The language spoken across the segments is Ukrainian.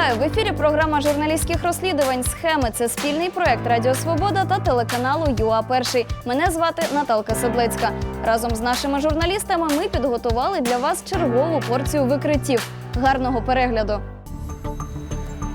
Вітаю в ефірі. Програма журналістських розслідувань. Схеми це спільний проект Радіо Свобода та телеканалу ЮА Перший. Мене звати Наталка Седлецька. Разом з нашими журналістами ми підготували для вас чергову порцію викриттів. Гарного перегляду.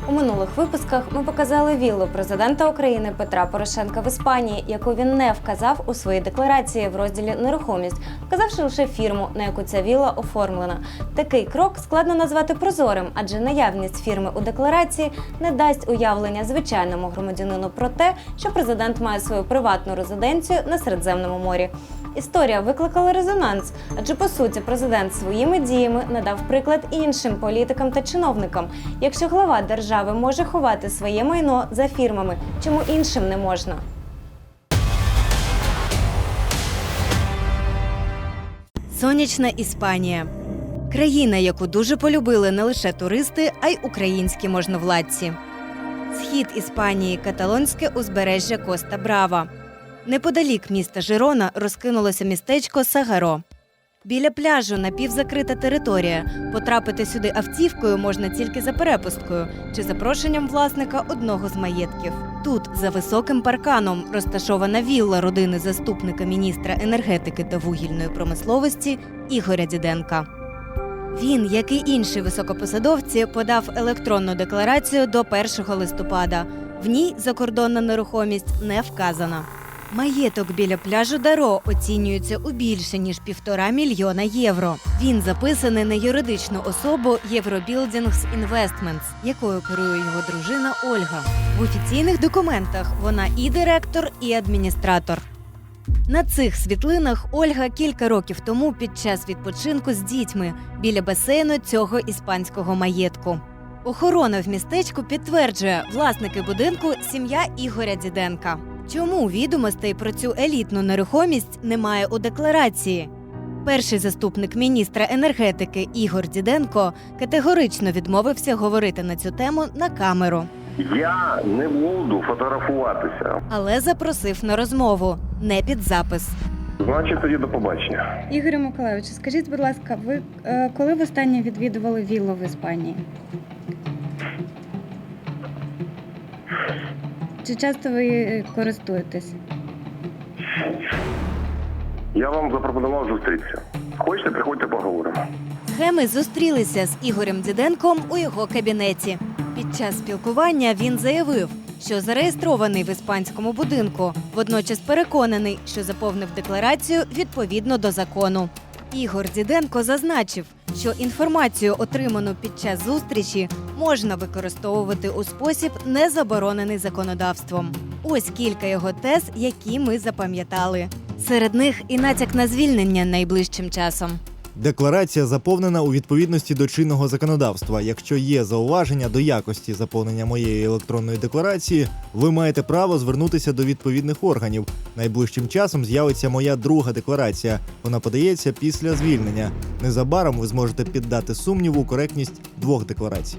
У минулих випусках ми показали віллу президента України Петра Порошенка в Іспанії, яку він не вказав у своїй декларації в розділі нерухомість, вказавши лише фірму, на яку ця вілла оформлена. Такий крок складно назвати прозорим, адже наявність фірми у декларації не дасть уявлення звичайному громадянину про те, що президент має свою приватну резиденцію на Середземному морі. Історія викликала резонанс, адже по суті президент своїми діями надав приклад іншим політикам та чиновникам. Якщо глава держави може ховати своє майно за фірмами, чому іншим не можна? Сонячна Іспанія. Країна, яку дуже полюбили не лише туристи, а й українські можновладці. Схід Іспанії каталонське узбережжя Коста Брава. Неподалік міста Жирона розкинулося містечко Сагаро. Біля пляжу напівзакрита територія. Потрапити сюди автівкою можна тільки за перепусткою чи запрошенням власника одного з маєтків. Тут, за високим парканом, розташована вілла родини заступника міністра енергетики та вугільної промисловості Ігоря Діденка. Він, як і інші високопосадовці, подав електронну декларацію до 1 листопада. В ній закордонна нерухомість не вказана. Маєток біля пляжу Даро оцінюється у більше ніж півтора мільйона євро. Він записаний на юридичну особу Eurobuildings Investments, якою керує його дружина Ольга. В офіційних документах вона і директор, і адміністратор. На цих світлинах Ольга кілька років тому під час відпочинку з дітьми біля басейну цього іспанського маєтку. Охорона в містечку підтверджує, власники будинку сім'я Ігоря Діденка. Чому відомостей про цю елітну нерухомість немає у декларації? Перший заступник міністра енергетики Ігор Діденко категорично відмовився говорити на цю тему на камеру, Я не буду фотографуватися. але запросив на розмову не під запис. Значить, тоді до побачення. Ігорю Миколайовичу, скажіть, будь ласка, ви е, коли востаннє відвідували віллу в Іспанії? Чи часто ви е, користуєтесь? Я вам запропонував зустрітися. Хочете, приходьте поговоримо. Схеми зустрілися з Ігорем Діденком у його кабінеті. Під час спілкування він заявив, що зареєстрований в іспанському будинку, водночас переконаний, що заповнив декларацію відповідно до закону. Ігор Діденко зазначив, що інформацію, отриману під час зустрічі, можна використовувати у спосіб, не заборонений законодавством. Ось кілька його тез, які ми запам'ятали. Серед них і натяк на звільнення найближчим часом. Декларація заповнена у відповідності до чинного законодавства. Якщо є зауваження до якості заповнення моєї електронної декларації, ви маєте право звернутися до відповідних органів. Найближчим часом з'явиться моя друга декларація. Вона подається після звільнення. Незабаром ви зможете піддати сумніву коректність двох декларацій.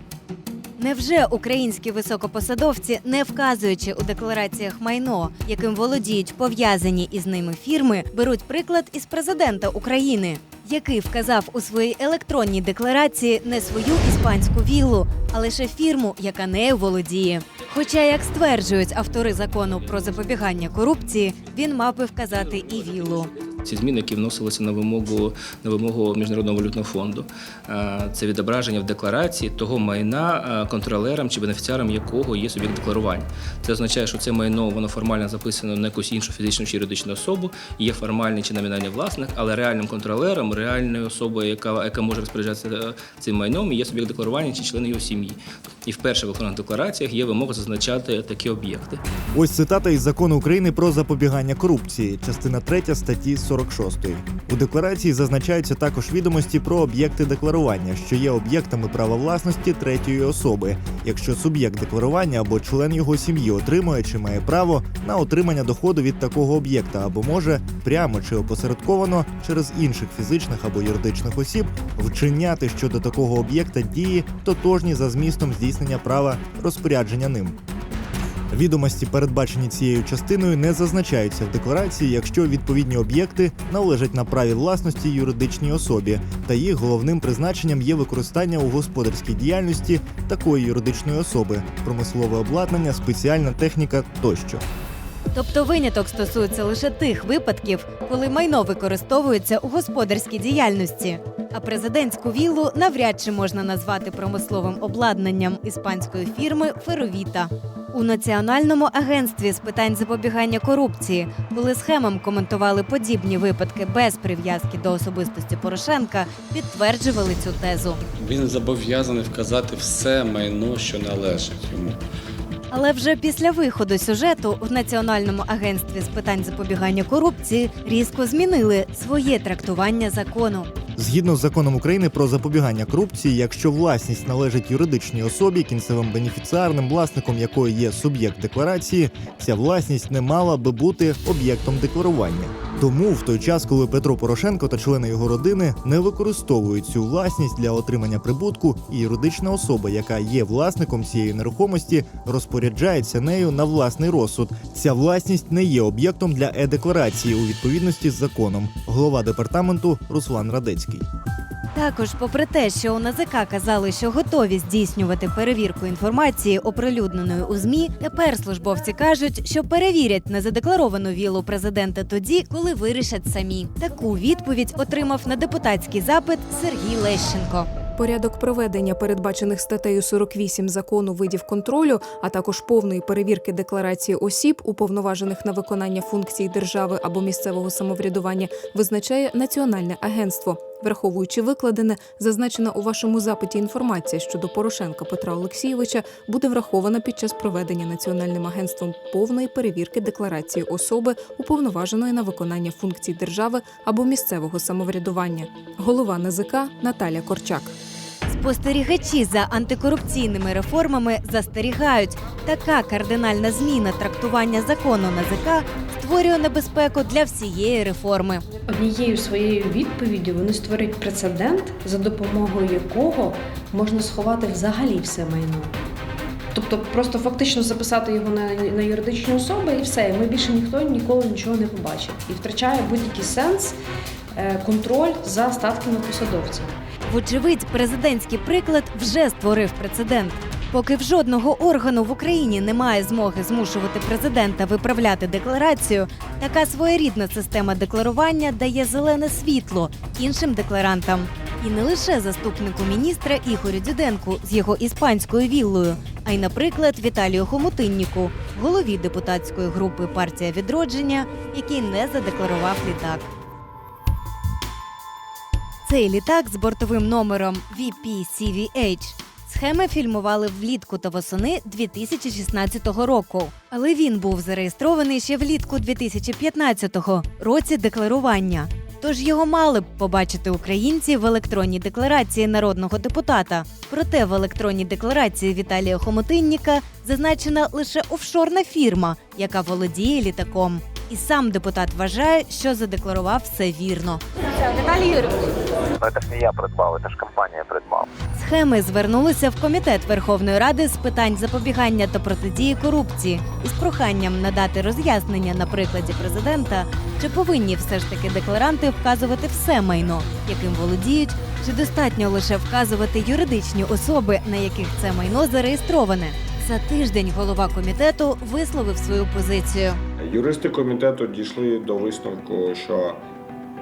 Невже українські високопосадовці, не вказуючи у деклараціях майно, яким володіють пов'язані із ними фірми, беруть приклад із президента України, який вказав у своїй електронній декларації не свою іспанську віллу, а лише фірму, яка нею володіє. Хоча, як стверджують автори закону про запобігання корупції, він мав би вказати і віллу. Ці зміни, які вносилися на вимогу на вимогу міжнародного валютного фонду, Е, це відображення в декларації того майна, е, контролером чи бенефіціаром якого є суб'єкт декларування. Це означає, що це майно воно формально записано на якусь іншу фізичну чи юридичну особу, є формальний чи номінальний власник, але реальним контролером, реальною особою, яка, яка може розпоряджатися е, цим майном, є суб'єкт декларування чи члени його сім'ї. І вперше в електронних деклараціях є вимога зазначати такі об'єкти. Ось цитата із закону України про запобігання корупції, частина 3 статті 46. У декларації зазначаються також відомості про об'єкти декларування, що є об'єктами права власності третьої особи, якщо суб'єкт декларування або член його сім'ї отримує чи має право на отримання доходу від такого об'єкта, або може прямо чи опосередковано через інших фізичних або юридичних осіб вчиняти щодо такого об'єкта дії, тотожні за змістом здійснення права розпорядження ним. Відомості, передбачені цією частиною, не зазначаються в декларації, якщо відповідні об'єкти належать на праві власності юридичній особі, та їх головним призначенням є використання у господарській діяльності такої юридичної особи, промислове обладнання, спеціальна техніка тощо. Тобто виняток стосується лише тих випадків, коли майно використовується у господарській діяльності. А президентську віллу навряд чи можна назвати промисловим обладнанням іспанської фірми Феровіта. У Національному агентстві з питань запобігання корупції, коли схемам коментували подібні випадки без прив'язки до особистості Порошенка, підтверджували цю тезу. Він зобов'язаний вказати все майно, що належить йому. Але вже після виходу сюжету в Національному агентстві з питань запобігання корупції різко змінили своє трактування закону. Згідно з законом України про запобігання корупції, якщо власність належить юридичній особі, кінцевим бенефіціарним власником якої є суб'єкт декларації, ця власність не мала би бути об'єктом декларування. Тому в той час, коли Петро Порошенко та члени його родини не використовують цю власність для отримання прибутку, і юридична особа, яка є власником цієї нерухомості, розпоряджається нею на власний розсуд. Ця власність не є об'єктом для е-декларації у відповідності з законом. Голова департаменту Руслан Радецький. Також, попри те, що у НАЗК казали, що готові здійснювати перевірку інформації, оприлюдненої у змі, тепер службовці кажуть, що перевірять незадекларовану вілу президента тоді, коли вирішать самі. Таку відповідь отримав на депутатський запит Сергій Лещенко. Порядок проведення передбачених статтею 48 закону видів контролю, а також повної перевірки декларації осіб, уповноважених на виконання функцій держави або місцевого самоврядування, визначає Національне агентство. Враховуючи викладене, зазначена у вашому запиті інформація щодо Порошенка Петра Олексійовича буде врахована під час проведення Національним агентством повної перевірки декларації особи, уповноваженої на виконання функцій держави або місцевого самоврядування. Голова НЗК Наталя Корчак. Спостерігачі за антикорупційними реформами застерігають, така кардинальна зміна трактування закону НАЗК створює небезпеку для всієї реформи. Однією своєю відповіддю вони створять прецедент, за допомогою якого можна сховати взагалі все майно. Тобто просто фактично записати його на, на юридичні особи і все, і ми більше ніхто ніколи нічого не побачить. І втрачає будь-який сенс е, контроль за статками посадовців. Вочевидь, президентський приклад вже створив прецедент. Поки в жодного органу в Україні немає змоги змушувати президента виправляти декларацію, така своєрідна система декларування дає зелене світло іншим декларантам. І не лише заступнику міністра Ігорю Діденку з його іспанською віллою, а й, наприклад, Віталію Хомутинніку, голові депутатської групи партія відродження, який не задекларував літак. Цей літак з бортовим номером VP-CVH схеми фільмували влітку та восени 2016 року. Але він був зареєстрований ще влітку 2015-го, році декларування. Тож його мали б побачити українці в електронній декларації народного депутата. Проте в електронній декларації Віталія Хомотинніка зазначена лише офшорна фірма, яка володіє літаком. І сам депутат вважає, що задекларував все вірно. Ну, це ж не я придбав, це ж компанія придбала. Схеми звернулися в комітет Верховної Ради з питань запобігання та протидії корупції із проханням надати роз'яснення на прикладі президента, чи повинні все ж таки декларанти вказувати все майно, яким володіють, чи достатньо лише вказувати юридичні особи, на яких це майно зареєстроване. За тиждень голова комітету висловив свою позицію. Юристи комітету дійшли до висновку, що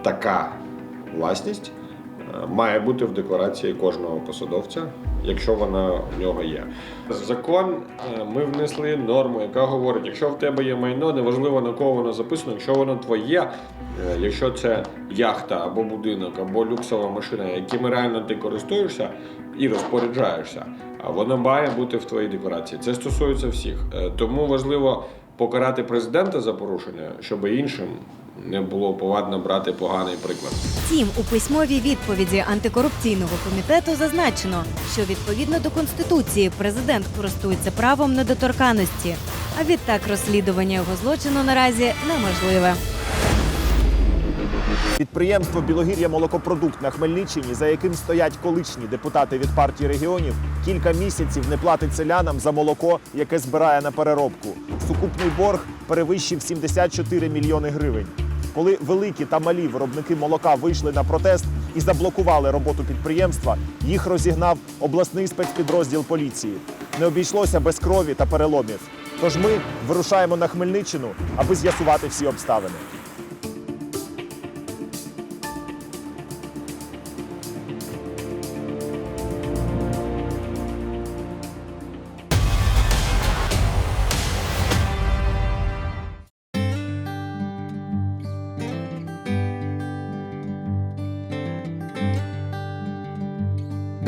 така власність е, має бути в декларації кожного посадовця, якщо вона в нього є. Закон е, ми внесли норму, яка говорить, якщо в тебе є майно, неважливо на кого воно записано, якщо воно твоє, е, якщо це яхта або будинок, або люксова машина, якими реально ти користуєшся і розпоряджаєшся, воно має бути в твоїй декларації. Це стосується всіх. Е, Тому важливо покарати президента за порушення, щоб іншим не було повадно брати поганий приклад. Втім, у письмовій відповіді антикорупційного комітету зазначено, що відповідно до конституції президент користується правом недоторканності, а відтак розслідування його злочину наразі неможливе. Підприємство Білогір'я молокопродукт на Хмельниччині, за яким стоять колишні депутати від партії регіонів, кілька місяців не платить селянам за молоко, яке збирає на переробку. Сукупний борг перевищив 74 мільйони гривень. Коли великі та малі виробники молока вийшли на протест і заблокували роботу підприємства, їх розігнав обласний спецпідрозділ поліції. Не обійшлося без крові та переломів. Тож ми вирушаємо на Хмельниччину, аби з'ясувати всі обставини.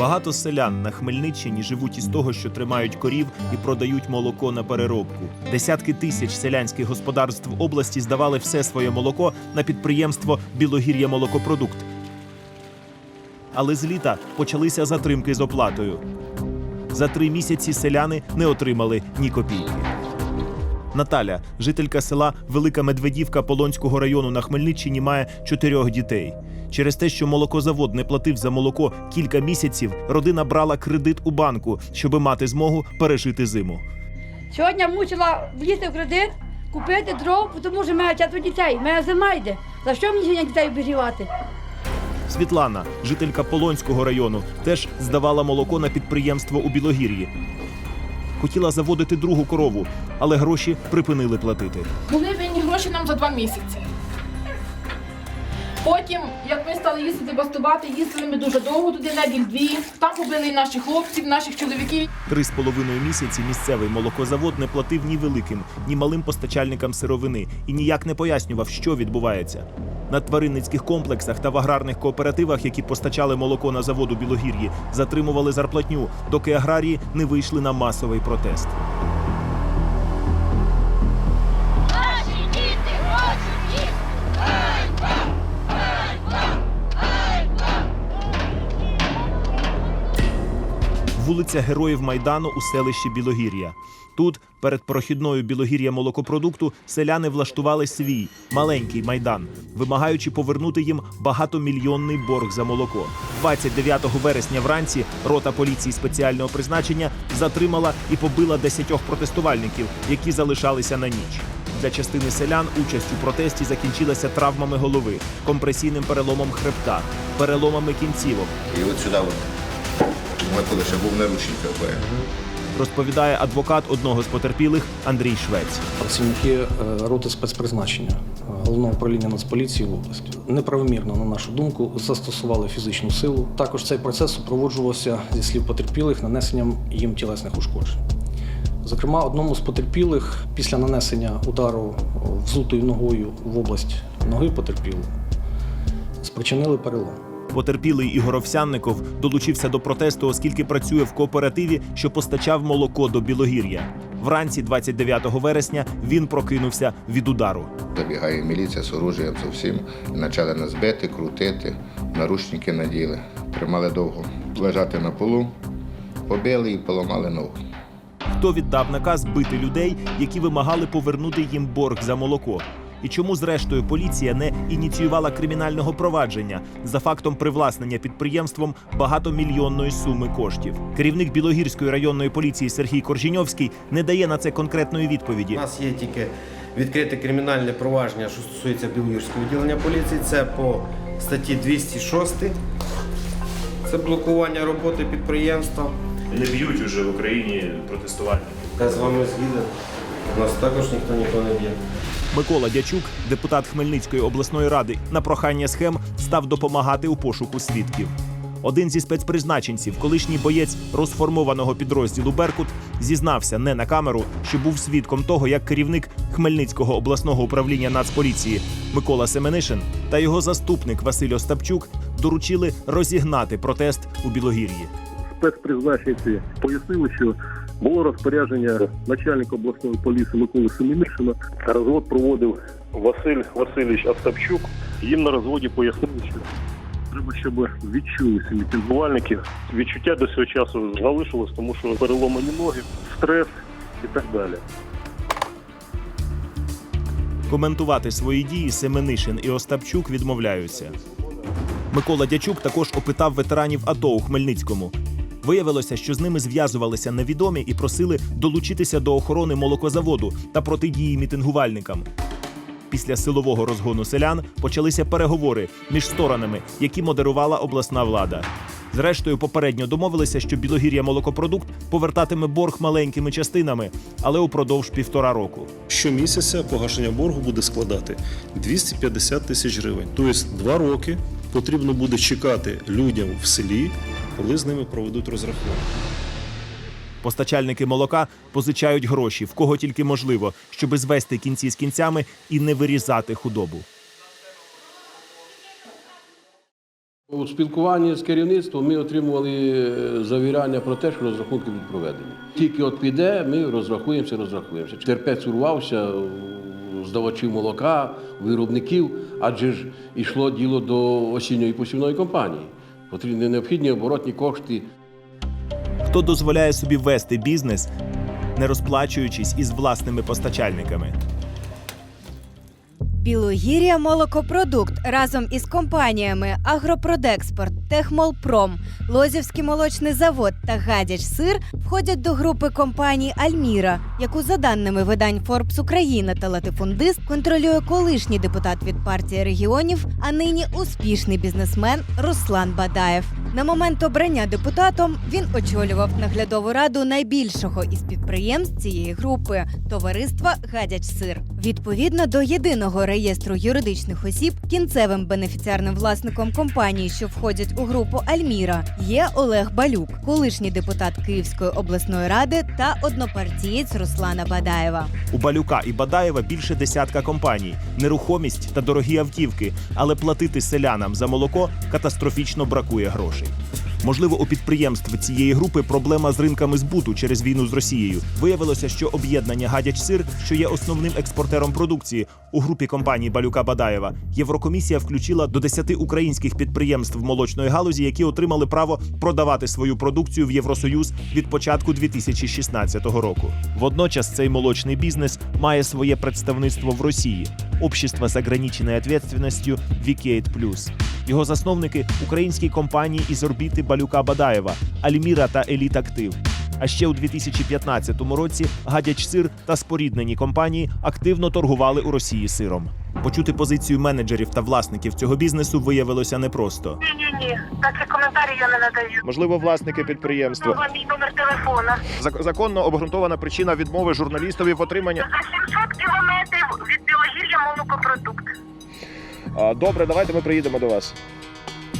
Багато селян на Хмельниччині живуть із того, що тримають корів і продають молоко на переробку. Десятки тисяч селянських господарств області здавали все своє молоко на підприємство Білогір'я молокопродукт. Але з літа почалися затримки з оплатою. За три місяці селяни не отримали ні копійки. Наталя, жителька села Велика Медведівка Полонського району на Хмельниччині, має чотирьох дітей. Через те, що молокозавод не платив за молоко кілька місяців, родина брала кредит у банку, щоб мати змогу пережити зиму. Сьогодні мусила влізти в кредит, купити дров, тому що мене четверо дітей, мене зима йде. За що мені сьогодні дітей обігрівати? Світлана, жителька Полонського району, теж здавала молоко на підприємство у Білогір'ї. Хотіла заводити другу корову, але гроші припинили платити. Були винні гроші нам за два місяці. Потім, як ми стали їздити бастувати, їздили ми дуже довго туди, неділь дві. Там побили і наших хлопців, наших чоловіків. Три з половиною місяці місцевий молокозавод не платив ні великим, ні малим постачальникам сировини і ніяк не пояснював, що відбувається. На тваринницьких комплексах та в аграрних кооперативах, які постачали молоко на заводу Білогір'ї, затримували зарплатню, доки аграрії не вийшли на масовий протест. Вулиця Героїв Майдану у селищі Білогір'я. Тут, перед прохідною Білогір'я молокопродукту, селяни влаштували свій маленький майдан, вимагаючи повернути їм багатомільйонний борг за молоко. 29 вересня вранці рота поліції спеціального призначення затримала і побила десятьох протестувальників, які залишалися на ніч. Для частини селян участь у протесті закінчилася травмами голови, компресійним переломом хребта, переломами кінцівок. І от сюди коли ще був наручник КП. розповідає адвокат одного з потерпілих Андрій Швець. Працівники е, роти спецпризначення е, головного управління Нацполіції в області неправомірно, на нашу думку, застосували фізичну силу. Також цей процес супроводжувався зі слів потерпілих нанесенням їм тілесних ушкоджень. Зокрема, одному з потерпілих після нанесення удару взутою ногою в область ноги потерпілого спричинили перелом. Потерпілий Ігор Овсянников долучився до протесту, оскільки працює в кооперативі, що постачав молоко до Білогір'я. Вранці 29 вересня він прокинувся від удару. Забігає міліція з оружієм зовсім. Почали нас бити, крутити, наручники наділи. Тримали довго лежати на полу, побили і поламали ногу. Хто віддав наказ бити людей, які вимагали повернути їм борг за молоко? І чому, зрештою, поліція не ініціювала кримінального провадження за фактом привласнення підприємством багатомільйонної суми коштів? Керівник Білогірської районної поліції Сергій Коржіньовський не дає на це конкретної відповіді. У нас є тільки відкрите кримінальне провадження, що стосується Білогірського відділення поліції. Це по статті 206. Це блокування роботи підприємства. Не б'ють уже в Україні протестувальників. Я з вами згіден. У нас також ніхто нікого не б'є. Микола Дячук, депутат Хмельницької обласної ради, на прохання схем став допомагати у пошуку свідків. Один зі спецпризначенців, колишній боєць розформованого підрозділу Беркут, зізнався не на камеру, що був свідком того, як керівник Хмельницького обласного управління Нацполіції Микола Семенишин та його заступник Василь Остапчук доручили розігнати протест у Білогір'ї. спецпризначенці пояснили, що було розпорядження начальника обласної поліції Миколи Семенишина. Розвод проводив Василь Васильович Остапчук. Їм на розводі пояснили, що треба, щоб відчулися мітингувальники. Відчуття до цього часу залишилось, тому що переломані ноги, стрес і так далі. Коментувати свої дії Семенишин і Остапчук відмовляються. Микола Дячук також опитав ветеранів АТО у Хмельницькому. Виявилося, що з ними зв'язувалися невідомі і просили долучитися до охорони молокозаводу та протидії мітингувальникам. Після силового розгону селян почалися переговори між сторонами, які модерувала обласна влада. Зрештою, попередньо домовилися, що Білогір'я молокопродукт повертатиме борг маленькими частинами, але упродовж півтора року. Щомісяця погашення боргу буде складати 250 тисяч гривень. Тобто два роки потрібно буде чекати людям в селі, коли з ними проведуть розрахунок. Постачальники молока позичають гроші в кого тільки можливо, щоби звести кінці з кінцями і не вирізати худобу. У спілкуванні з керівництвом ми отримували е, завіряння про те, що розрахунки будуть проведені. Тільки от піде, ми розрахуємося, розрахуємося. Терпець урвався здавачів молока, виробників, адже ж йшло діло до осінньої посівної кампанії. Потрібні необхідні оборотні кошти. Хто дозволяє собі вести бізнес, не розплачуючись із власними постачальниками? Білогір'я молокопродукт разом із компаніями Агропродекспорт, Техмолпром, Лозівський молочний завод та Гадяч Сир входять до групи компаній Альміра, яку за даними видань Forbes Україна та Латифундист контролює колишній депутат від партії регіонів, а нині успішний бізнесмен Руслан Бадаєв. На момент обрання депутатом він очолював наглядову раду найбільшого із підприємств цієї групи товариства Гадяч Сир. Відповідно до єдиного реєстру юридичних осіб, кінцевим бенефіціарним власником компанії, що входять у групу Альміра, є Олег Балюк, колишній депутат Київської обласної ради та однопартієць Руслана Бадаєва. У Балюка і Бадаєва більше десятка компаній, нерухомість та дорогі автівки, але платити селянам за молоко катастрофічно бракує грошей. Можливо, у підприємств цієї групи проблема з ринками збуту через війну з Росією. Виявилося, що об'єднання Гадяч Сир, що є основним експортером продукції у групі компаній Балюка Бадаєва, Єврокомісія включила до 10 українських підприємств молочної галузі, які отримали право продавати свою продукцію в Євросоюз від початку 2016 року. Водночас цей молочний бізнес має своє представництво в Росії. Общество з ограниченою відповідальністю Вікейт Плюс. Його засновники українські компанії із орбіти Балюка Бадаєва, Альміра та Еліт Актив. А ще у 2015 році Гадяч Сир та споріднені компанії активно торгували у Росії сиром. Почути позицію менеджерів та власників цього бізнесу виявилося непросто. Ні, ні, ні. такі коментарі я не надаю. Можливо, власники підприємства. Вам мій номер телефона. Законно обґрунтована причина відмови журналістові в отриманні. За 700 кілометрів від Білогір'я молокопродукт. Добре, давайте ми приїдемо до вас.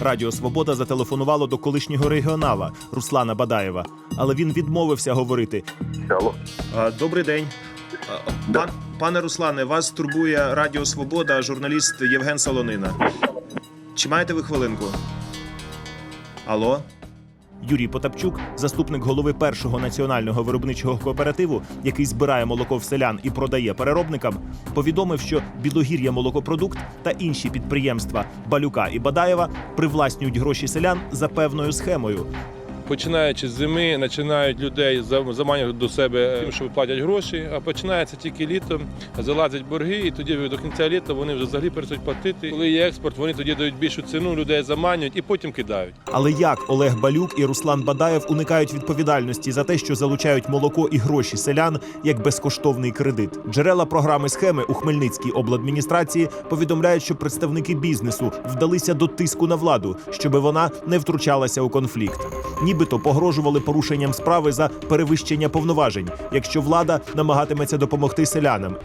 Радіо Свобода зателефонувало до колишнього регіонала Руслана Бадаєва, але він відмовився говорити. Алло. Добрий день. Пан, пане Руслане, вас турбує Радіо Свобода, журналіст Євген Солонина. Чи маєте ви хвилинку? Алло? Юрій Потапчук, заступник голови першого національного виробничого кооперативу, який збирає молоко в селян і продає переробникам, повідомив, що Білогір'я молокопродукт та інші підприємства Балюка і Бадаєва привласнюють гроші селян за певною схемою. Починаючи з зими, починають людей заманювати до себе тим, що платять гроші, а починається тільки літом, залазять борги, і тоді до кінця літа вони вже взагалі перестають платити. Коли є експорт, вони тоді дають більшу ціну, людей заманюють і потім кидають. Але як Олег Балюк і Руслан Бадаєв уникають відповідальності за те, що залучають молоко і гроші селян як безкоштовний кредит? Джерела програми схеми у Хмельницькій обладміністрації повідомляють, що представники бізнесу вдалися до тиску на владу, щоби вона не втручалася у конфлікт. Нібито погрожували порушенням справи за перевищення повноважень, якщо влада намагатиметься допомогти селянам.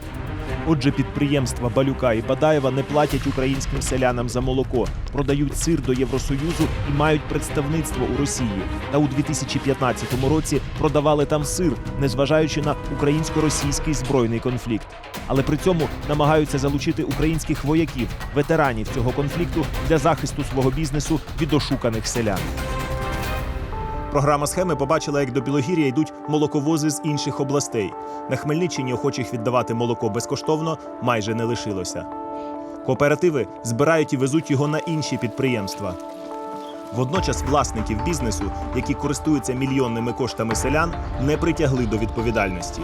Отже, підприємства Балюка і Бадаєва не платять українським селянам за молоко, продають сир до Євросоюзу і мають представництво у Росії. Та у 2015 році продавали там сир, незважаючи на українсько-російський збройний конфлікт. Але при цьому намагаються залучити українських вояків, ветеранів цього конфлікту для захисту свого бізнесу від ошуканих селян. Програма схеми побачила, як до Білогір'я йдуть молоковози з інших областей. На Хмельниччині охочих віддавати молоко безкоштовно майже не лишилося. Кооперативи збирають і везуть його на інші підприємства. Водночас власників бізнесу, які користуються мільйонними коштами селян, не притягли до відповідальності.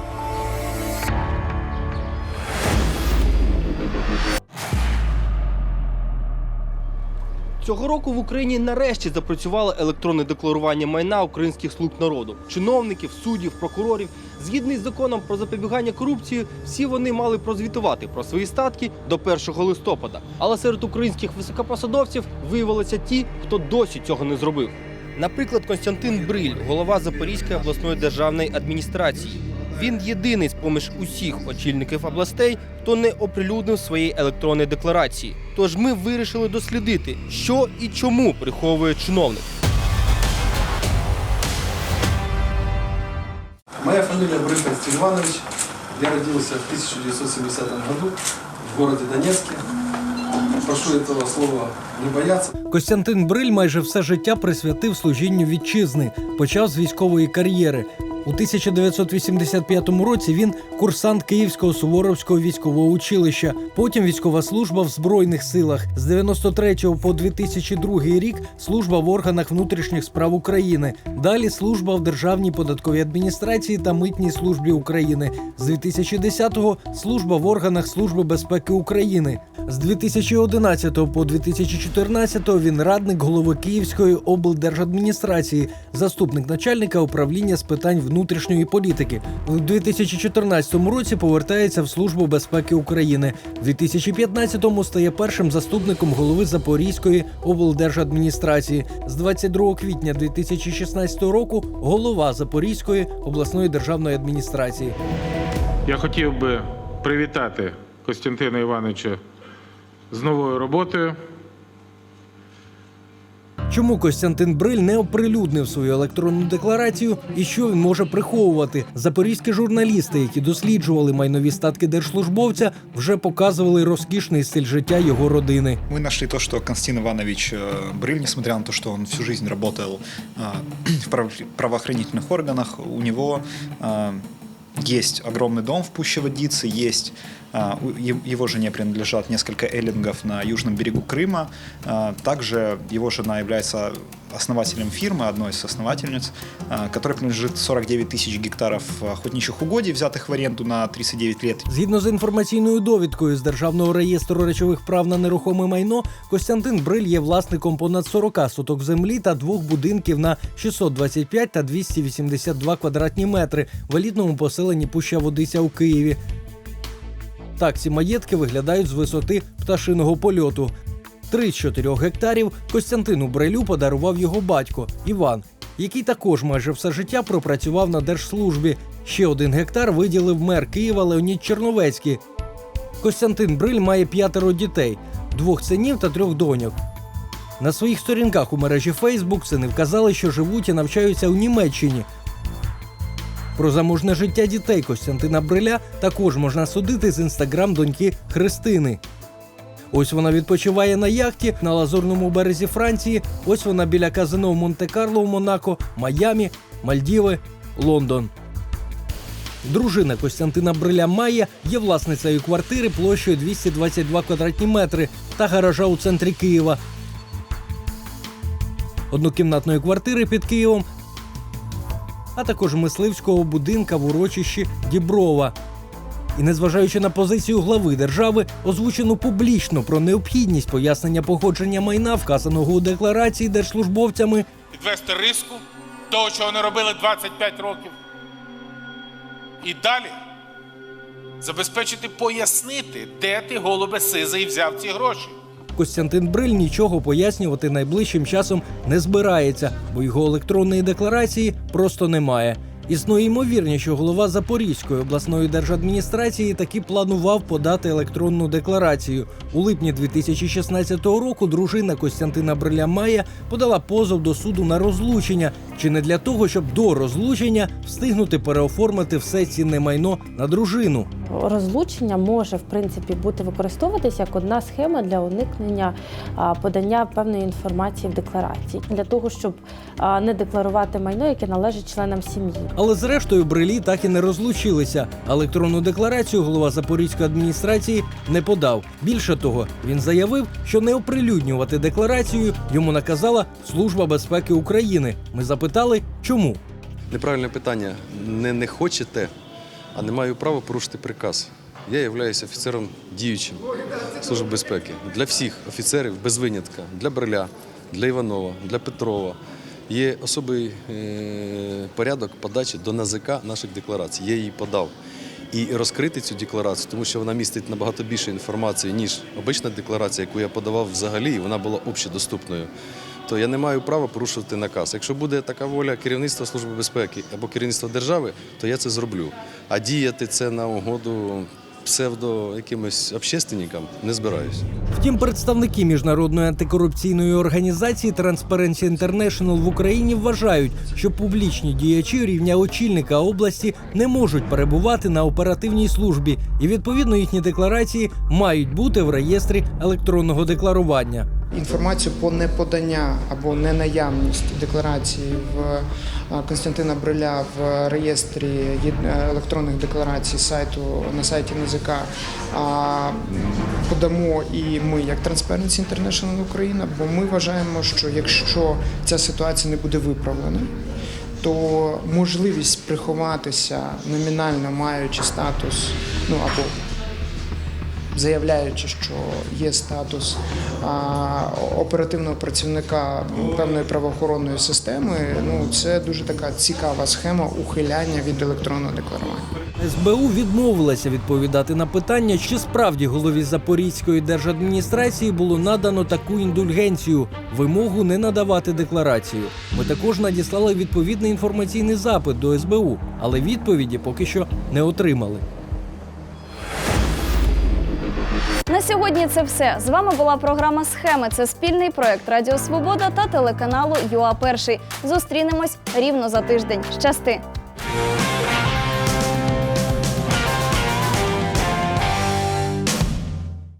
Цього року в Україні нарешті запрацювало електронне декларування майна українських слуг народу, чиновників, суддів, прокурорів. Згідно із законом про запобігання корупції, всі вони мали прозвітувати про свої статки до 1 листопада. Але серед українських високопосадовців виявилися ті, хто досі цього не зробив. Наприклад, Константин Бриль, голова Запорізької обласної державної адміністрації. Він єдиний з поміж усіх очільників областей, хто не оприлюднив своєї електронної декларації. Тож ми вирішили дослідити, що і чому приховує чиновник. Моя фамилия Брык Константин Иванович. Я родился в 1970 году в городе Донецке. Прошу этого слова не бояться. Костянтин Бриль майже все життя присвятив служінню вітчизни, почав з військової кар'єри. У 1985 році він курсант Київського Суворовського військового училища. Потім військова служба в збройних силах. З 93 по 2002 рік служба в органах внутрішніх справ України. Далі служба в Державній податковій адміністрації та митній службі України. З 2010-го служба в органах Служби безпеки України. З 2011 по 2014 він радник голови Київської облдержадміністрації, заступник начальника управління з питань внутрішньої політики. У 2014 році повертається в Службу безпеки України. У 2015-му стає першим заступником голови Запорізької облдержадміністрації. З 22 квітня 2016 року голова Запорізької обласної державної адміністрації. Я хотів би привітати Костянтина Івановича з новою роботою. Чому Костянтин Бриль не оприлюднив свою електронну декларацію і що він може приховувати? Запорізькі журналісти, які досліджували майнові статки держслужбовця, вже показували розкішний стиль життя його родини. Мы нашли то, что Константин Иванович э, Брыль, несмотря на то, что он всю жизнь работал э, в прав- правоохранительных органах, у него э, есть огромный дом в Пущеводице, есть э, у- е- его жене принадлежат несколько эллингов на южном берегу Крыма. Э, Также его жена является основателем фирмы, одной из основательниц, э, которой принадлежит 49 тысяч гектаров охотничьих угодий, взятых в аренду на 39 лет. Згідно з інформаційною довідкою з Державного реєстру речових прав на нерухоме майно, Костянтин Бриль є власником понад 40 соток землі та двох будинків на 625 та 282 квадратні метри в елітному поселенні Пуща Водиця у Києві. Так ці маєтки виглядають з висоти пташиного польоту. Три з чотирьох гектарів Костянтину Брилю подарував його батько Іван, який також майже все життя пропрацював на держслужбі. Ще один гектар виділив мер Києва Леонід Черновецький. Костянтин Бриль має п'ятеро дітей, двох синів та трьох доньок. На своїх сторінках у мережі Фейсбук сини вказали, що живуть і навчаються у Німеччині. Про заможне життя дітей Костянтина Бриля також можна судити з інстаграм доньки Христини. Ось вона відпочиває на яхті на лазурному березі Франції. Ось вона біля казино в Монте-Карло в Монако, Майамі, Мальдіви, Лондон. Дружина Костянтина Бриля Майя є власницею квартири площею 222 квадратні метри та гаража у центрі Києва. Однокімнатної квартири під Києвом, а також мисливського будинка в урочищі Діброва. І незважаючи на позицію глави держави, озвучену публічно про необхідність пояснення походження майна, вказаного у декларації держслужбовцями, Підвести риску того, що вони робили 25 років. І далі забезпечити пояснити, де ти, голубе сизий, взяв ці гроші. Костянтин Бриль нічого пояснювати найближчим часом не збирається, бо його електронної декларації просто немає. Існує ймовірність, що голова Запорізької обласної держадміністрації таки планував подати електронну декларацію. У липні 2016 року дружина Костянтина Бриля Майя подала позов до суду на розлучення, чи не для того, щоб до розлучення встигнути переоформити все цінне майно на дружину. Розлучення може в принципі бути використовуватися як одна схема для уникнення подання певної інформації в декларації для того, щоб не декларувати майно, яке належить членам сім'ї. Але зрештою брилі так і не розлучилися. Електронну декларацію голова Запорізької адміністрації не подав. Більше того, він заявив, що не оприлюднювати декларацію йому наказала Служба безпеки України. Ми запитали, чому. Неправильне питання. Не, не хочете, а не маю права порушити приказ. Я являюся офіцером діючим Служби безпеки для всіх офіцерів без винятка, для Бриля, для Іванова, для Петрова. Є особий е, порядок подачі до НАЗК наших декларацій. Я її подав. І розкрити цю декларацію, тому що вона містить набагато більше інформації, ніж обична декларація, яку я подавав взагалі, і вона була общедоступною. То я не маю права порушувати наказ. Якщо буде така воля керівництва Служби безпеки або керівництва держави, то я це зроблю. А діяти це на угоду псевдо якимось общественникам не збираюсь. Втім, представники міжнародної антикорупційної організації Transparency International в Україні вважають, що публічні діячі рівня очільника області не можуть перебувати на оперативній службі, і відповідно їхні декларації мають бути в реєстрі електронного декларування. Інформацію по неподання або ненаявність декларації в е, Константина Бриля в реєстрі електронних декларацій сайту на сайті НЗК. Подамо і ми, як Transparency International Україна, бо ми вважаємо, що якщо ця ситуація не буде виправлена, то можливість приховатися номінально маючи статус, ну або заявляючи, що є статус оперативного працівника певної правоохоронної системи, ну це дуже така цікава схема ухиляння від електронного декларування. СБУ відмовилася відповідати на питання, чи справді голові Запорізької держадміністрації було надано таку індульгенцію вимогу не надавати декларацію. Ми також надіслали відповідний інформаційний запит до СБУ, але відповіді поки що не отримали. На сьогодні це все. З вами була програма Схеми. Це спільний проект Радіо Свобода та телеканалу ЮА Перший. Зустрінемось рівно за тиждень. Щасти!